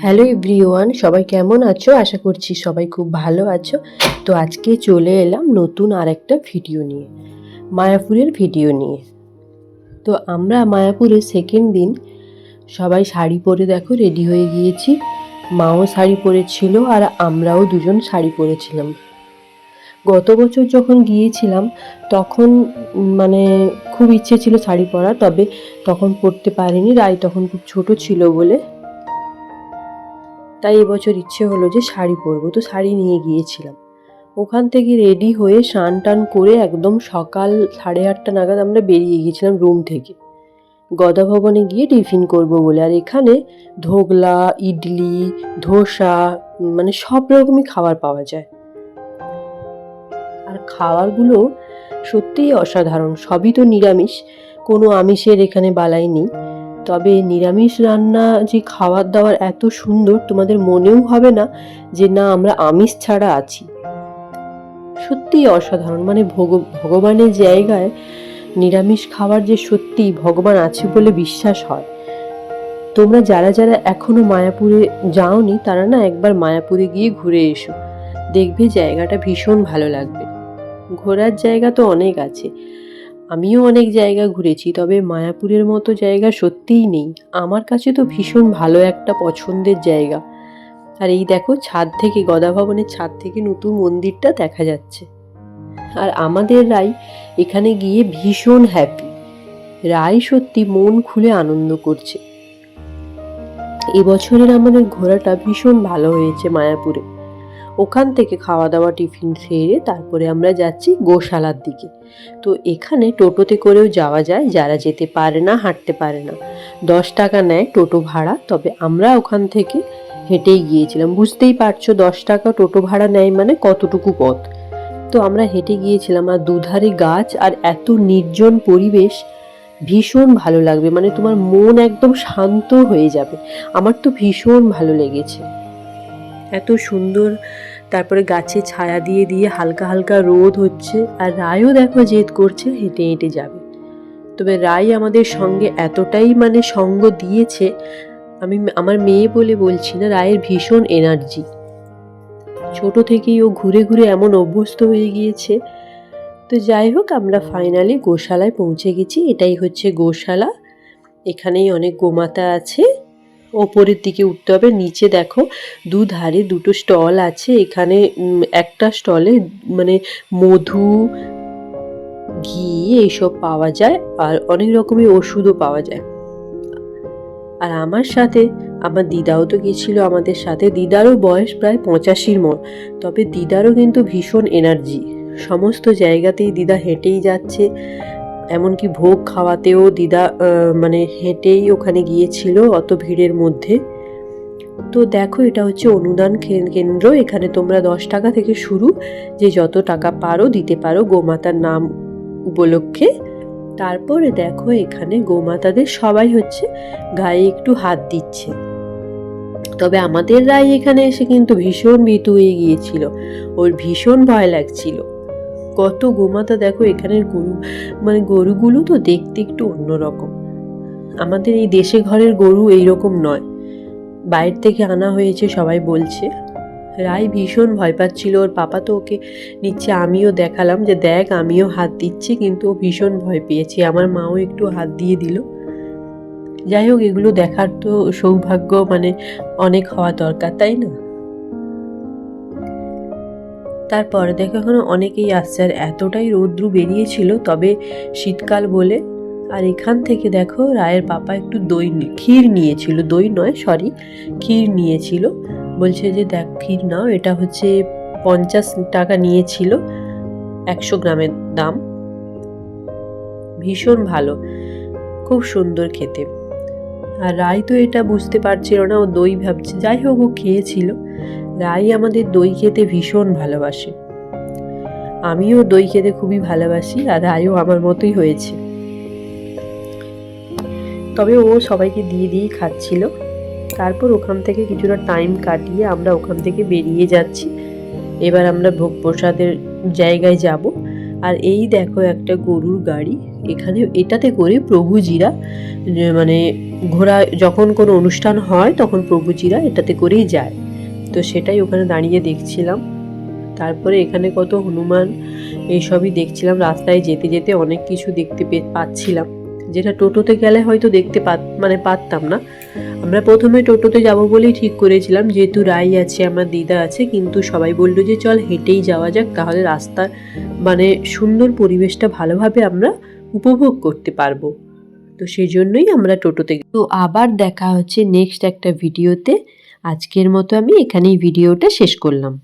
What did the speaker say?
Hello everyone সবাই কেমন আছো? আশা করছি সবাই খুব ভালো আছো। তো আজকে চলে এলাম নতুন আর একটা ভিডিও নিয়ে, মায়াপুরের ভিডিও নিয়ে। তো আমরা মায়াপুরের সেকেন্ড দিন, সবাই শাড়ি পরে দেখো রেডি হয়ে গিয়েছি। মাও শাড়ি পরেছিল আর আমরাও দুজন শাড়ি পরেছিলাম। গত বছর যখন গিয়েছিলাম, তখন মানে খুব ইচ্ছে ছিল শাড়ি পরা তবে তখন পরতে পারিনি রায় তখন খুব ছোট ছিল বলে তাই এবছর ইচ্ছে হলো যে শাড়ি পরবো। তো শাড়ি নিয়ে গিয়েছিলাম। ওখান থেকে রেডি হয়ে স্নান টান করে একদম সকাল সাড়ে আটটা নাগাদ আমরা বেরিয়ে গিয়েছিলাম রুম থেকে। গদা ভবনে গিয়ে টিফিন করব বলে। আর এখানে ধোগলা ইডলি, ধোসা মানে সব রকমই খাবার পাওয়া যায়। আর খাবারগুলো সত্যিই অসাধারণ। সবই তো নিরামিষ। কোনো আমিষের এখানে বালাই নেই। তবে নিরামিষ রান্না যে খাবার দাবার এত সুন্দর তোমাদের মনেও হবে না যে না, আমরা আমিষ ছাড়া আছি। সত্যিই অসাধারণ মানে ভগ- ভগবানের জায়গায় নিরামিষ খাবার যে সত্যি ভগবান আছে বলে বিশ্বাস হয়। তোমরা যারা যারা এখনও মায়াপুরে যাওনি, তারা না একবার মায়াপুরে গিয়ে ঘুরে এসো। দেখবে জায়গাটা ভীষণ ভালো লাগবে। ঘোরার জায়গা তো অনেক আছে। আমিও অনেক জায়গা ঘুরেছি, তবে মায়াপুরের মতো জায়গা সত্যিই নেই। আমার কাছে তো ভীষণ ভালো একটা পছন্দের জায়গা। আর এই দেখো, ছাদ থেকে, গদা ভবনের ছাদ থেকে নতুন মন্দিরটা দেখা যাচ্ছে। আর আমাদের রাই এখানে গিয়ে ভীষণ হ্যাপি রাই সত্যি মন খুলে আনন্দ করছে। এবছরের আমাদের ঘোরাটা ভীষণ ভালো হয়েছে মায়াপুরে। ওখান থেকে খাওয়া দাওয়া, টিফিন সেরে তারপরে আমরা যাচ্ছি গোশালার দিকে। তো এখানে টোটোতে করেও যাওয়া যায়, যারা যেতে পারে না, হাঁটতে পারে না। দশ টাকা নেয় টোটো ভাড়া, তবে আমরা ওখান থেকে হেঁটেই গিয়েছিলাম। বুঝতেই পারছ, দশ টাকা টোটো ভাড়া নেয় মানে কতটুকু পথ? তো আমরা হেঁটে গিয়েছিলাম, আর দুধারে গাছ আর এত নির্জন পরিবেশ, ভীষণ ভালো লাগবে। মানে তোমার মন একদম শান্ত হয়ে যাবে। আমার তো ভীষণ ভালো লেগেছে। এত সুন্দর। তারপরে গাছে ছায়া দিয়ে দিয়ে হালকা হালকা রোদ হচ্ছে আর রায়ও দেখো জেদ করছে হেঁটে হেঁটে যাবে। তবে রায় আমাদের সঙ্গে এতটাই মানে সঙ্গ দিয়েছে, আমি আমার মেয়ে বলে বলছি না, রায়ের ভীষণ এনার্জি ছোট থেকেই ও ঘুরে ঘুরে এমন অভ্যস্ত হয়ে গিয়েছে। তো যাই হোক, আমরা ফাইনালি গোশালায় পৌঁছে গেছি। এটাই হচ্ছে গোশালা। এখানেই অনেক গোমাতা আছে। ওপরের দিকে উঠতে হবে। নিচে দেখো দুধারে দুটো স্টল আছে। এখানে একটা স্টলে মানে মধু, ঘি এইসব পাওয়া যায় আর অনেক রকমের ওষুধও পাওয়া যায়। আর আমার সাথে, আমার দিদাও তো গেছিল আমাদের সাথে। দিদারও বয়স প্রায় পঁচাশির মন তবে দিদারও কিন্তু ভীষণ এনার্জি সমস্ত জায়গাতেই দিদা হেঁটেই যাচ্ছে। এমনকি ভোগ খাওয়াতেও দিদা মানে হেঁটেই ওখানে গিয়েছিল অত ভিড়ের মধ্যে। তো দেখো, এটা হচ্ছে অনুদান কেন্দ্র। এখানে তোমরা দশ টাকা থেকে শুরু। যে যত টাকা পারো দিতে পারো গোমাতার নাম উপলক্ষে। তারপরে দেখো, এখানে গোমাতাদের সবাই হচ্ছে গায়ে একটু হাত দিচ্ছে। তবে আমাদের রায় এখানে এসে কিন্তু ভীষণ ভীতু হয়ে গিয়েছিল। ওর ভীষণ ভয় লাগছিল। কত গোমাতা দেখো এখানের গরু মানে গরুগুলো তো দেখতে একটু অন্যরকম। আমাদের এই দেশে ঘরের গরু এইরকম নয়। বাইরে থেকে আনা হয়েছে, সবাই বলছে। রাই ভীষণ ভয় পাচ্ছিল, ওর পাপা তো ওকে নিচ্ছে, আমিও দেখালাম যে দেখ, আমিও হাত দিচ্ছি, কিন্তু ও ভীষণ ভয় পেয়েছে। আমার মাও একটু হাত দিয়ে দিল। যাই হোক, এগুলো দেখার তো সৌভাগ্য মানে অনেক হওয়া দরকার, তাই না? তারপরে দেখো এখানে অনেকেই আসছে। আর এতটাই রৌদ্রু বেরিয়েছিল, তবে শীতকাল বলে। আর এখান থেকে দেখো, রায়ের পাপা একটু দই ক্ষীর নিয়েছিল। দই নয় সরি ক্ষীর নিয়েছিল। বলছে যে, দেখ, ক্ষীর নাও, এটা হচ্ছে পঞ্চাশ টাকা নিয়েছিল, একশো গ্রামের দাম। ভীষণ ভালো, খুব সুন্দর খেতে। আর রায় তো এটা বুঝতে পারছিল না, ও দই ভাবছে। যাই হোক, ও খেয়েছিল। রাই আমাদের দই খেতে ভীষণ ভালোবাসে। আমিও দই খেতে খুবই ভালোবাসি আর রায়ও আমার মতোই হয়েছে। তবে ও সবাইকে দিয়ে দিয়েই খাচ্ছিল। তারপর ওখান থেকে কিছুটা টাইম কাটিয়ে আমরা ওখান থেকে বেরিয়ে যাচ্ছি। এবার আমরা ভোগ প্রসাদের জায়গায় যাব। আর এই দেখো একটা গরুর গাড়ি। এখানে এটাতে করে প্রভুজিরা মানে ঘোরা যখন কোনো অনুষ্ঠান হয় তখন প্রভুজিরা এটাতে করেই যায়। তো সেটাই ওখানে দাঁড়িয়ে দেখছিলাম। তারপরে এখানে কত হনুমান, এইসবই দেখছিলাম। রাস্তায় যেতে যেতে অনেক কিছু দেখতে পাচ্ছিলাম। যেটা টোটোতে গেলে হয়তো দেখতে পাত মানে পারতাম না। আমরা প্রথমে টোটোতে যাব বলেই ঠিক করেছিলাম, যেহেতু রাই আছে, আমার দিদা আছে, কিন্তু সবাই বলল যে চল হেঁটেই যাওয়া যাক, তাহলে রাস্তার মানে সুন্দর পরিবেশটা ভালোভাবে আমরা উপভোগ করতে পারব। তো সেই জন্যই আমরা টোটোতে তো আবার দেখা হচ্ছে নেক্সট একটা ভিডিওতে আজকের মতো আমি এখানেই ভিডিওটা শেষ করলাম।